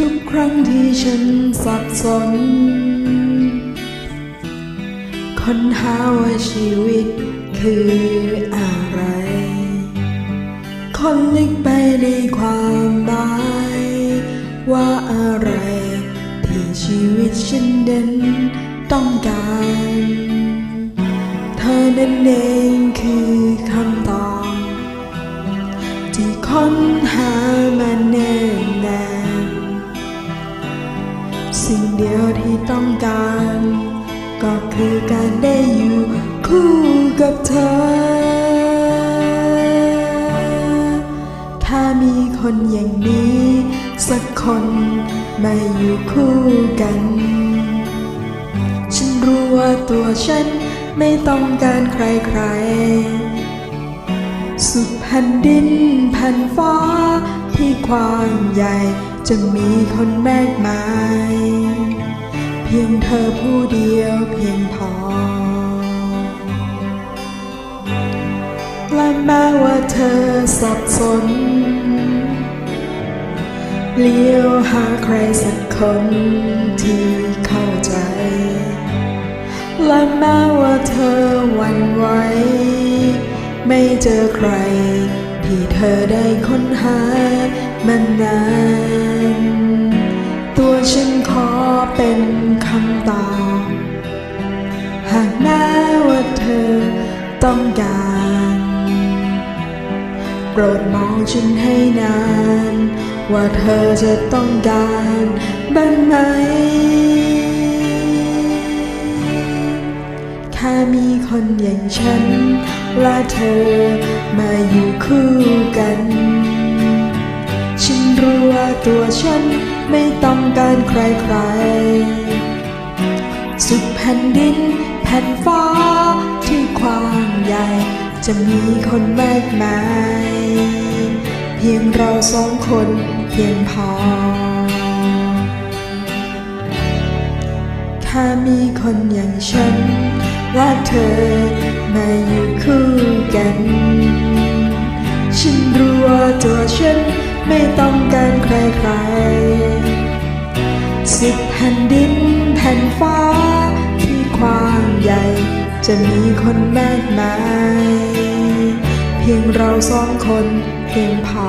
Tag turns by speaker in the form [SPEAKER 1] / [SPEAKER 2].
[SPEAKER 1] ทุกครั้งที่ฉันสับสน ค้นหาว่าชีวิตคืออะไร คนลึกไปในความหมาย ว่าอะไร ที่ชีวิตฉันเด่นต้องการ เธอนั้นเองคือ เดียวที่ต้องการ ก็คือการได้อยู่คู่กับเธอ ถ้ามีคนอย่างนี้ สักคนมาอยู่คู่กัน ฉันรู้ว่าตัวฉันไม่ต้องการใครๆ สุดแผ่นดินแผ่นฟ้าที่กว้างใหญ่ จะมีคนมากมาย เพียงเธอผู้เดียวเพียงพอ และแม้ว่าเธอสับสน เลี้ยวหาใครสักคนที่เข้าใจ และแม้ว่าเธอหวั่นไหวไม่เจอใครที่เธอได้ค้นหามานาน ต้องการ โปรดมองฉันให้นาน ว่าเธอจะต้องการบ้างไหม แค่มีคนอย่างฉัน และเธอมาอยู่คู่กัน ฉันรู้ว่าตัวฉันไม่ต้องการใครๆ สุดแผ่นดินแผ่นฟ้า จะมีคนมากมาย เพียงเราสองคนเพียงพอ ถ้ามีคนอย่างฉันและเธอมาอยู่คู่กัน ฉันรู้ว่าตัวฉันไม่ต้องการใครๆสุดแผ่นดินแผ่นฟ้า จะมีคนมากมาย เพียงเราสองคนเพียงพอ